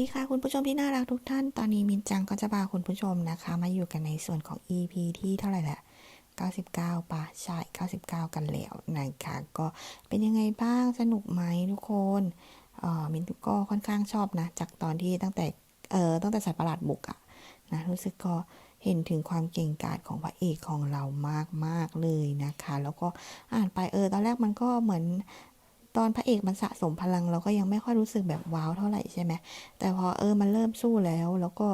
ดีค่ะคุณผู้ชมที่น่ารักทุกท่าน ตอนนี้มินจังก็จะพาคุณผู้ชมนะคะ มาอยู่กันในส่วนของ EP ที่เท่าไหร่แหละ 99ปะใช่ 99 กันแล้วนะคะก็เป็นยังไงบ้างสนุกไหมทุกคนเอ่อมินก็ค่อนข้างชอบนะ จากตอนที่ตั้งแต่เอ่อตั้งแต่สัตว์ประหลาดบุกอะนะรู้สึกก็เห็นถึงความเก่งกาจของพระเอกของเรามากๆเลยนะคะ แล้วก็อ่านไปเออตอนแรกมันก็เหมือน ตอนพระเอกมันสะสมพลัง เราก็ยังไม่ค่อยรู้สึกแบบว้าวเท่าไหร่ใช่ไหมแต่พอเออมันเริ่มสู้แล้ว แล้วก็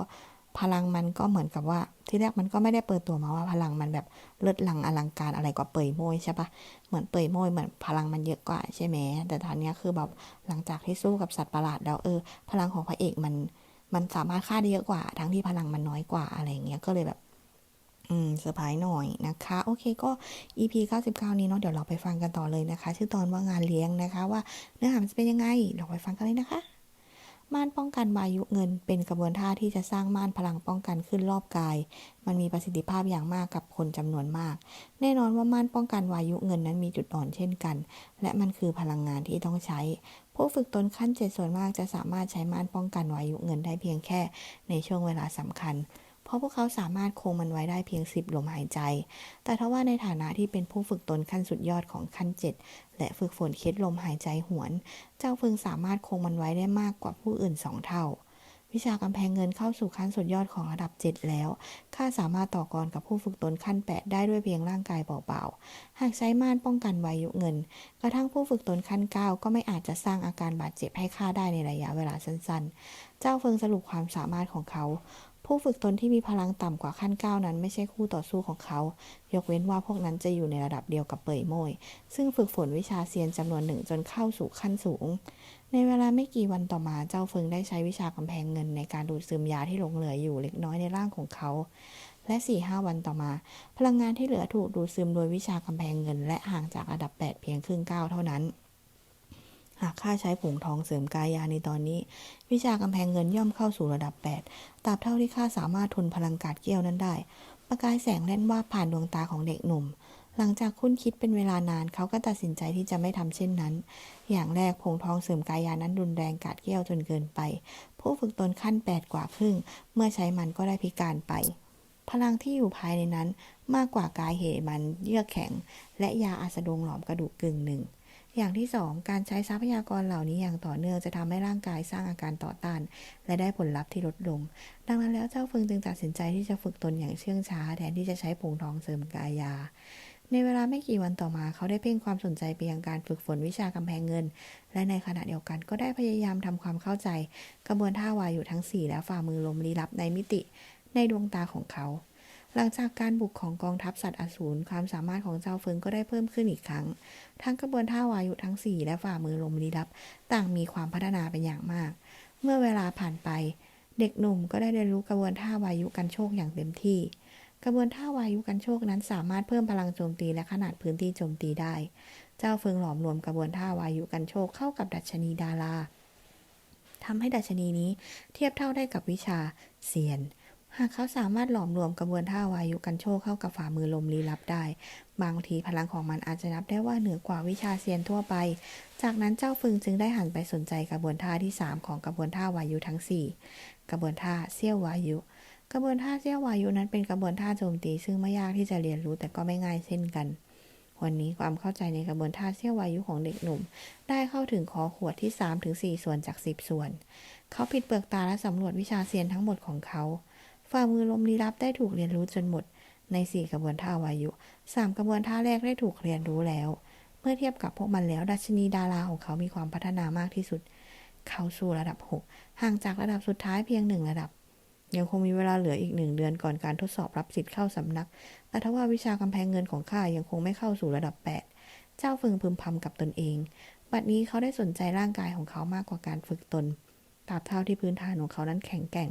พลังมันก็เหมือนกับว่า ที่แรกมันก็ไม่ได้เปิดตัวมาว่าพลังมันแบบเลิศลังอลังการอะไรกว่าเปยโมยใช่ปะเหมือนเปยโมยเหมือนพลังมันเยอะกว่าใช่ไหมแต่ตอนนี้คือแบบหลังจากที่สู้กับสัตว์ประหลาดแล้วเออ พลังของพระเอกมันมันสามารถฆ่าได้เยอะกว่า ทั้งที่พลังมันน้อยกว่าอะไรเงี้ยก็เลยแบบ อืมเซอร์ไพรส์หน่อยนะคะ โอเคก็ EP 99 นี้เนาะเดี๋ยวเราไปฟังกันต่อเลยนะคะ ชื่อตอนว่างานเลี้ยงนะคะ ว่าเนื้อหามันจะเป็นยังไงเราไปฟังกันเลยนะคะม่านป้องกันวายุเงินเป็นกระบวนท่าที่จะสร้างม่านพลังป้องกันขึ้นรอบกาย มันมีประสิทธิภาพอย่างมากกับคนจำนวนมาก แน่นอนว่าม่านป้องกันวายุเงินนั้นมีจุดอ่อนเช่นกัน และมันคือพลังงานที่ต้องใช้ ผู้ฝึกตนขั้นเจ็ดส่วนมากจะสามารถใช้ม่านป้องกันวายุเงินได้เพียงแค่ในช่วงเวลาสำคัญ เพราะพวกเขาสามารถคงมันไว้ได้เพียงสิบลมหายใจ แต่ถ้าว่าในฐานะที่เป็นผู้ฝึกตนขั้นสุดยอดของขั้นเจ็ดและฝึกฝนเคล็ดลมหายใจหวน เจ้าพึงสามารถคงมันไว้ได้มากกว่าผู้อื่นสองเท่า วิชากำแพงเงินเข้าสู่ขั้นสุดยอดของระดับ 7 แล้ว ข้าสามารถต่อกรกับผู้ฝึกตนขั้น 8 ได้ด้วยเพียงร่างกายเปล่าๆ หากใช้ม่านป้องกันวายุเงิน กระทั่งผู้ฝึกตนขั้น 9 ก็ไม่อาจจะสร้างอาการบาดเจ็บให้ข้าได้ในระยะเวลาสั้นๆ เจ้าเฟิงสรุปความสามารถของเขา ผู้ฝึกตนที่มีพลังต่ำกว่าขั้น 9 นั้นไม่ใช่คู่ต่อสู้ของเขา ยกเว้นว่าพวกนั้นจะอยู่ในระดับเดียวกับเปยโมย ซึ่งฝึกฝนวิชาเซียนจำนวนหนึ่งจนเข้าสู่ขั้นสูง ในเวลาไม่กี่วันต่อมาเจ้าเฟิงได้ใช้วิชากำแพงเงินในการดูดซึมยาที่หลงเหลืออยู่เล็กน้อยในร่างของเขา และ4ี่ห้าวันต่อมา พลังงานที่เหลือถูกดูดซึมโดยวิชากำแพงเงิน และห่างจากระดับ 8 เพียงครึ่งก้าวเท่านั้น หากข้าใช้ผงทองเสริมกายยาในตอนนี้ วิชากำแพงเงินย่อมเข้าสู่ระดับ 8ตราบเท่าที่ข้าสามารถทนพลังกาดเกี้ยวนั้นได้ ประกายแสงแล่นว่าบผ่านดวงตาของเด็กหนุ่ม หลังจากคุ้นคิดเป็นเวลานานเขาก็ตัดสินใจที่จะไม่ทำเช่นนั้น อย่างแรกผงทองเสริมกายยานั้นรุนแรงกาดเกี้ยวจนเกินไป ผู้ฝึกตนขั้น 8 กว่าครึ่ง เมื่อใช้มันก็ได้พิการไปพลังที่อยู่ภายในนั้นมากกว่า กายเหมันเยือกแข็ง และยาอาสดงหลอมกระดูกกึ่งหนึ่ง อย่างที่สองการใช้ทรัพยากรเหล่านี้อย่างต่อเนื่องจะทำให้ร่างกายสร้างอาการต่อต้าน และได้ผลลัพธ์ที่ลดลง ดังนั้นแล้วเจ้าเฟิงจึงตัดสินใจที่จะฝึกตนอย่างเชื่องช้า แทนที่จะใช้ผงทองเสริมกายยาในเวลาไม่กี่วันต่อมาเขาได้เพ่งความสนใจไปยังการฝึกฝนวิชากำแพงเงิน และในขณะเดียวกันก็ได้พยายามทำความเข้าใจ กระบวนท่าวายุทั้ง4และฝ่ามือลมลี้ลับในมิติ ในดวงตาของเขา หลังจากการบุกของกองทัพสัตว์อสูรความสามารถของเจ้าเฟิงก็ได้เพิ่มขึ้นอีกครั้ง ทั้งกระบวนท่าวายุทั้ง 4 และฝ่ามือลมลี้ลับ ต่างมีความพัฒนาเป็นอย่างมาก เมื่อเวลาผ่านไป เด็กหนุ่มก็ได้เรียนรู้กระบวนท่าวายุกันโชคอย่างเต็มที่ กระบวนท่าวายุกันโชคนั้นสามารถเพิ่มพลังโจมตีและขนาดพื้นที่โจมตีได้ เจ้าเฟิงหลอมรวมกระบวนท่าวายุกันโชคเข้ากับดัชนีดาราทำให้ดัชนีนี้เทียบเท่าได้กับวิชาเซียน หากเขาสามารถหลอมรวมกระบวนท่าวายุกันโชคเข้ากับฝ่ามือลมลี้ลับได้ บางทีพลังของมันอาจจะนับได้ว่าเหนือกว่าวิชาเซียนทั่วไป จากนั้นเจ้าฟึงจึงได้หันไปสนใจกระบวนท่าที่ 3 ของกระบวนท่าวายุทั้ง 4 กระบวนท่าเซี่ยววายุ กระบวนท่าเซี่ยววายุนั้นเป็นกระบวนท่าโจมตี ซึ่งไม่ยากที่จะเรียนรู้แต่ก็ไม่ง่ายเช่นกันวันนี้ความเข้าใจในกระบวนท่าเซี่ยววายุของเด็กหนุ่ม ได้เข้าถึงคอขวดที่3ถึง4ส่วนจาก 10 ส่วน เขาปิดเปลือกตาและสำรวจวิชาเซียนทั้งหมดของเขา ฝ่ามือลมลี้ลับได้ถูกเรียนรู้จนหมด ใน4กระบวนท่าวายุ3กระบวนท่าแรกได้ถูกเรียนรู้แล้ว เมื่อเทียบกับพวกมันแล้ว ดัชนีดาราของเขามีความพัฒนามากที่สุด เข้าสู่ระดับ 6 ห่างจากระดับสุดท้ายเพียงหนึ่งระดับ ยังคงมีเวลาเหลืออีกหนึ่งเดือนก่อนการทดสอบรับสิทธิ์เข้าสำนัก แต่ทว่าวิชากำแพงเงินของข้ายังคงไม่เข้าสู่ระดับ 8 เจ้าฝึงพึมพำกับตนเอง บัดนี้เขาได้สนใจร่างกายของเขามากกว่าการฝึกตนตราบเท่าที่พื้นฐานของเขานั้นแข็งแกร่ง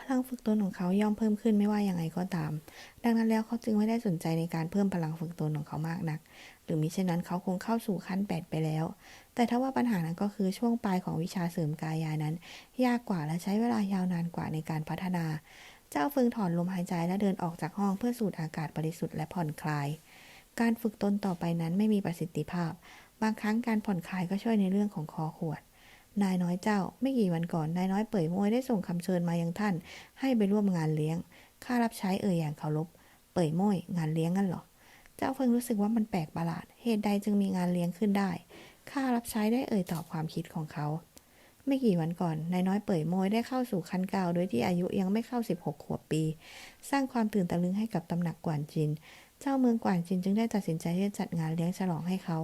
พลังฝึกตนของเขาย่อมเพิ่มขึ้นไม่ว่าอย่างไรก็ตาม ดังนั้นแล้วเขาจึงไม่ได้สนใจในการเพิ่มพลังฝึกตนของเขามากนัก หรือมิเช่นนั้นเขาคงเข้าสู่ขั้น 8 ไปแล้ว แต่ถ้าว่าปัญหานั้นก็คือช่วงปลายของวิชาเสริมกายานั้น ยากกว่าและใช้เวลายาวนานกว่าในการพัฒนา เจ้าเฟิงถอนลมหายใจและเดินออกจากห้องเพื่อสูดอากาศบริสุทธิ์และผ่อนคลาย การฝึกตนต่อไปนั้นไม่มีประสิทธิภาพ บางครั้งการผ่อนคลายก็ช่วยในเรื่องของคอขวด นายน้อยเจ้า ไม่กี่วันก่อน นายน้อยเป่ยโมยได้ส่งคำเชิญมายังท่าน ให้ไปร่วมงานเลี้ยง ข้ารับใช้เอ่ยอย่างเคารพ เป่ยโมยงานเลี้ยงงั้นหรอ เจ้าเฟิงรู้สึกว่ามันแปลกประหลาด เหตุใดจึงมีงานเลี้ยงขึ้นได้ ข้ารับใช้ได้เอ่ยตอบความคิดของเขา ไม่กี่วันก่อน นายน้อยเป่ยโมยได้เข้าสู่ขั้นเก้าโดยที่อายุยังไม่เข้า 16 ขวบปี สร้างความตื่นตะลึงให้กับตำหนักกวานจิน เจ้าเมืองกวานจินจึงได้ตัดสินใจที่จะจัดงานเลี้ยงฉลองให้เขา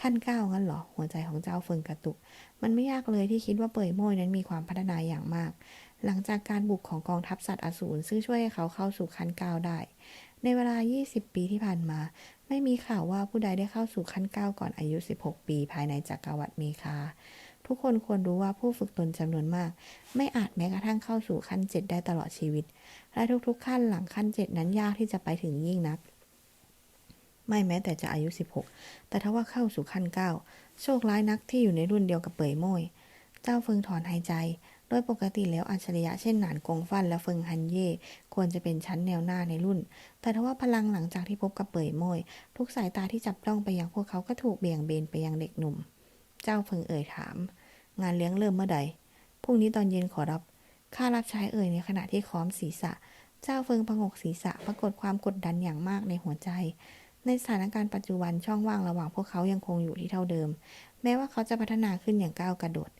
ขั้นเก้างั้นเหรอ หัวใจของเจ้าเฟิงกระตุก มันไม่ยากเลยที่คิดว่าเป่ยโมยนั้นมีความพัฒนาอย่างมาก หลังจากการบุกของกองทัพสัตว์อสูรซึ่งช่วยให้เขาเข้าสู่ขั้นเก้าได้ ในเวลา 20 ปีที่ผ่านมา ไม่มีข่าวว่าผู้ใดได้เข้าสู่ขั้นเก้าก่อนอายุ 16 ปี ภายในจักรวรรดิเมคา ทุกคนควรรู้ว่าผู้ฝึกตนจำนวนมาก ไม่อาจแม้กระทั่งเข้าสู่ขั้นเจ็ดได้ตลอดชีวิต และทุกๆขั้นหลังขั้นเจ็ดนั้นยากที่จะไปถึงยิ่งนัก ไม่แม้แต่จะอายุ 16 แต่ถ้าว่าเข้าสู่ขั้นเก้าโชคร้ายนักที่อยู่ในรุ่นเดียวกับเป่ยโมยเจ้าเฟิงถอนหายใจ โดยปกติแล้วอัจฉริยะเช่นหนานกงฟันและเฟิงฮันเย่ควรจะเป็นชั้นแนวหน้าในรุ่น แต่ทว่าพลังหลังจากที่พบกับเป่ยโมยทุกสายตาที่จับจ้องไปยังพวกเขาก็ถูกเบี่ยงเบนไปยังเด็กหนุ่ม เจ้าเฟิงเอ่ยถาม งานเลี้ยงเริ่มเมื่อใดพรุ่งนี้ตอนเย็นขอรับข้ารับใช้เอ่ยในขณะที่ค้อมศีรษะ เจ้าเฟิงพงกศีรษะปรากฏความกดดันอย่างมากในหัวใจ ในสถานการณ์ปัจจุบันช่องว่างระหว่างพวกเขายังคงอยู่ที่เท่าเดิม แม้ว่าเขาจะพัฒนาขึ้นอย่างก้าวกระโดด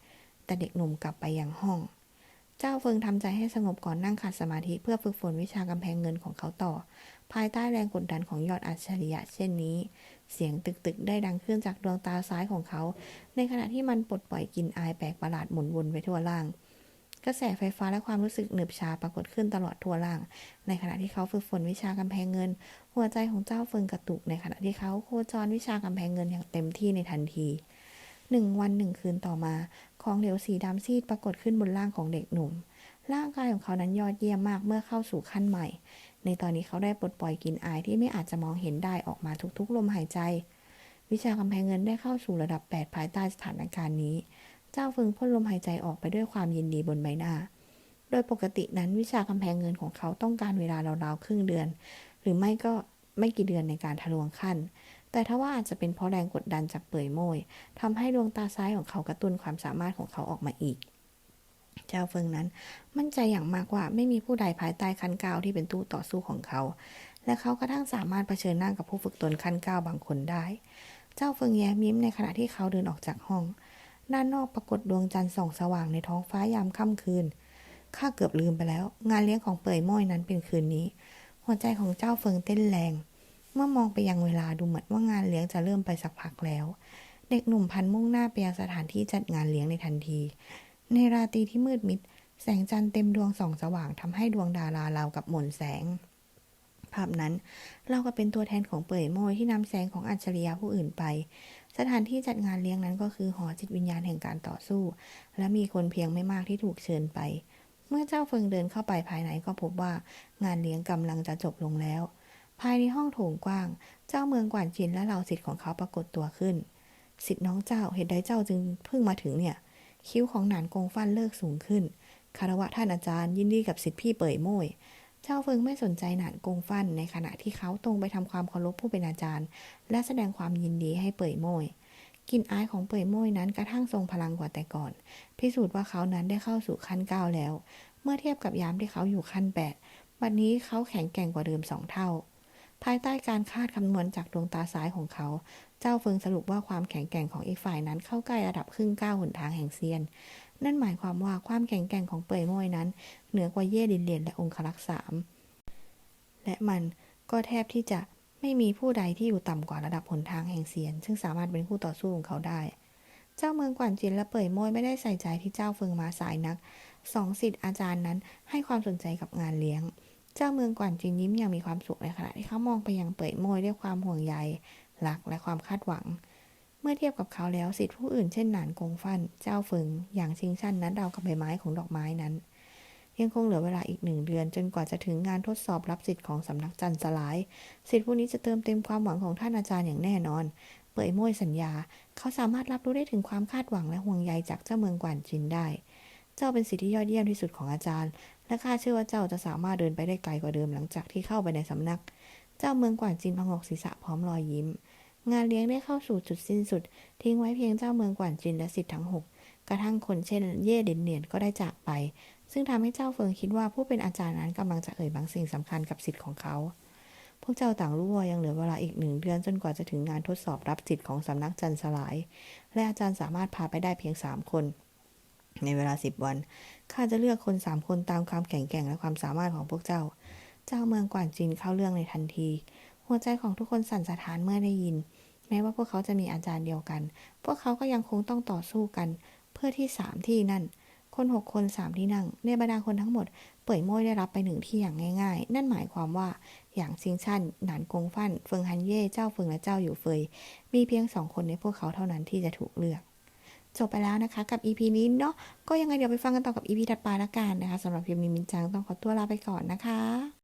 แต่เด็กหนุ่มกลับไปยังห้อง เจ้าเฟิงทำใจให้สงบก่อนนั่งขัดสมาธิเพื่อฝึกฝนวิชากำแพงเงินของเขาต่อ ภายใต้แรงกดดันของยอดอัจฉริยะเช่นนี้ เสียงตึกๆได้ดังขึ้นจากดวงตาซ้ายของเขา ในขณะที่มันปลดปล่อยกลิ่นอายแปลกประหลาดหมุนวนไปทั่วล่าง กระแสไฟฟ้าและความรู้สึกหนึบชาปรากฏขึ้นตลอดทั่วล่าง ในขณะที่เขาฝึกฝนวิชากำแพงเงิน หัวใจของเจ้าเฟิงกระตุก ในขณะที่เขาโคจรวิชากำแพงเงินอย่างเต็มที่ในทันทีหนึ่งวันหนึ่งคืนต่อมา ของเหลวสีดำซีดปรากฏขึ้นบนร่างของเด็กหนุ่ม ร่างกายของเขานั้นยอดเยี่ยมมากเมื่อเข้าสู่ขั้นใหม่ ในตอนนี้เขาได้ปลดปล่อยกลิ่นอายที่ไม่อาจจะมองเห็นได้ออกมาทุกๆ ลมหายใจ วิชากำแพงเงินได้เข้าสู่ระดับ 8 ภายใต้สถานการณ์นี้ เจ้าฟิงพ่นลมหายใจออกไปด้วยความยินดีบนใบหน้า โดยปกตินั้นวิชากำแพงเงินของเขาต้องการเวลาราวๆครึ่งเดือน หรือไม่ก็ไม่กี่เดือนในการทะลวงขั้น แต่ถ้าว่าอาจจะเป็นเพราะแรงกดดันจากเป่ยโมยทำให้ดวงตาซ้ายของเขากระตุ้นความสามารถของเขาออกมาอีก เจ้าเฟิงนั้น มั่นใจอย่างมากว่าไม่มีผู้ใดภายใต้ขั้นก้าที่เป็นตู้ต่อสู้ของเขา และเขากระทั่งสามารถเผชิญหน้ากับผู้ฝึกตนขั้นก้าบางคนได้ เจ้าเฟิงแย้มยิ้มในขณะที่เขาเดินออกจากห้อง ด้านนอกปรากฏดวงจันทร์ส่องสว่างในท้องฟ้ายามค่ำคืน ข้าเกือบลืมไปแล้ว งานเลี้ยงของเปยม้อยนั้นเป็นคืนนี้ หัวใจของเจ้าเฟิงเต้นแรง เมื่อมองไปยังเวลาดูเหมือนว่างานเลี้ยงจะเริ่มไปสักพักแล้ว เด็กหนุ่มพันมุ่งหน้าไปยังสถานที่จัดงานเลี้ยงในทันที ในราตรีที่มืดมิด แสงจันทร์เต็มดวงส่องสว่างทำให้ดวงดาราราวกับหม่นแสง ภาพนั้นเราก็เป็นตัวแทนของเป่ยโมยที่นำแสงของอัจฉริยะผู้อื่นไป สถานที่จัดงานเลี้ยงนั้นก็คือหอจิตวิญญาณแห่งการต่อสู้ และมีคนเพียงไม่มากที่ถูกเชิญไป เมื่อเจ้าเฟิงเดินเข้าไปภายในก็พบว่างานเลี้ยงกำลังจะจบลงแล้ว ภายในห้องโถงกว้าง เจ้าเมืองกวานจินและเหล่าสิทธิ์ของเขาปรากฏตัวขึ้นสิทธิ์น้องเจ้าเหตุใดเจ้าจึงเพิ่งมาถึงเนี่ย คิ้วของหนานกงฟันเลิกสูงขึ้นคารวะท่านอาจารย์ยินดีกับสิทธิพี่เป่ยโมย เจ้าเฟิงไม่สนใจหนานกงฟันในขณะที่เขาตรงไปทำความเคารพผู้เป็นอาจารย์ และแสดงความยินดีให้เป่ยโม่ยกลิ่นอายของเป่ยโม่ยนั้นกระทั่งทรงพลังกว่าแต่ก่อน พิสูจน์ว่าเขานั้นได้เข้าสู่ขั้นเก้าแล้ว เมื่อเทียบกับยามที่เขาอยู่ขั้นแปดบัดนี้เขาแข็งแกร่งกว่าเดิมสองเท่า ภายใต้การคาดคำนวณจากดวงตาซ้ายของเขา เจ้าเฟิงสรุปว่าความแข็งแกร่งของอีกฝ่ายนั้นเข้าใกล้ระดับครึ่งก้าวหนทางแห่งเซียน นั่นหมายความว่าความแข็งแกร่งของเปยโมยนั้น เหนือกว่าเย่ดินเหรียญและองครักษ์สามและมันก็แทบที่จะไม่มีผู้ใดที่อยู่ต่ำกว่าระดับหนทางแห่งเซียน ซึ่งสามารถเป็นคู่ต่อสู้ของเขาได้ เจ้าเมืองกวานจินและเป่ยโมยไม่ได้ใส่ใจที่เจ้าเฟิงมาสายนัก สองสิทธิ์อาจารย์นั้นให้ความสนใจกับงานเลี้ยง เจ้าเมืองกวานจินยิ้มอย่างมีความสุขในขณะที่เขามองไปยังเป่ยโมยด้วยความห่วงใยรักและความคาดหวัง เมื่อเทียบกับเขาแล้วสิทธิผู้อื่นเช่นหนานกงฟันเจ้าเฟิงอย่างชิงชันนั้นราวกับใบไม้ของดอกไม้นั้น ยังคงเหลือเวลาอีกหนึ่งเดือน จนกว่าจะถึงงานทดสอบรับสิทธิ์ของสำนักจันทร์สลาย สิทธิผู้นี้จะเติมเต็มความหวังของท่านอาจารย์อย่างแน่นอน เปิดโมยสัญญา เขาสามารถรับรู้ได้ถึงความคาดหวังและห่วงใยจากเจ้าเมืองกวานจินได้ เจ้าเป็นสิทธิที่ยอดเยี่ยมที่สุดของอาจารย์ และข้าเชื่อว่าเจ้าจะสามารถเดินไปได้ไกลกว่าเดิมหลังจากที่เข้าไปในสำนัก เจ้าเมืองกวานจินพงกศีรษะพร้อมรอยยิ้ม งานเลี้ยงได้เข้าสู่จุดสิ้นสุด ทิ้งไว้เพียงเจ้าเมืองกวนจินและสิทธิ์ทั้งหกกระทั่งคนเช่นเย่เด่นเนียนก็ได้จากไป ซึ่งทำให้เจ้าเฟิงคิดว่าผู้เป็นอาจารย์นั้นกำลังจะเอ่ยบางสิ่งสำคัญกับสิทธิ์ของเขา พวกเจ้าต่างรู้ว่ายังเหลือเวลาอีกหนึ่งเดือนจนกว่าจะถึงงานทดสอบรับสิทธิ์ของสำนักจันทร์สลาย และอาจารย์สามารถพาไปได้เพียงสามคน ในเวลาสิบวันข้าจะเลือกคนสามคนตามความแข็งแกร่งและความสามารถของพวกเจ้า เจ้าเมืองกวนจินเข้าเรื่องในทันที หัวใจของทุกคนสั่นสะท้านเมื่อได้ยิน แม้ว่าพวกเขาจะมีอาจารย์เดียวกัน พวกเขาก็ยังคงต้องต่อสู้กัน เพื่อที่สามที่นั่น คนหกคนสามที่นั่ง ในบรรดาคนทั้งหมด เป่ยโม้ยได้รับไปหนึ่งที่อย่างง่าย ๆ นั่นหมายความว่าอย่างซิงชันหนานกงฟั่น เฟิงฮันเย่เจ้าเฟิงและเจ้าอยู่เฟย มีเพียงสองคนในพวกเขาเท่านั้นที่จะถูกเลือกจบไปแล้วนะคะ กับ EP นี้เนาะก็ยังไงเดี๋ยวไปฟังกันต่อกับ EP ถัดไปละกันนะคะสำหรับพิมพ์นิมินจังต้องขอตัวลาไปก่อนนะคะ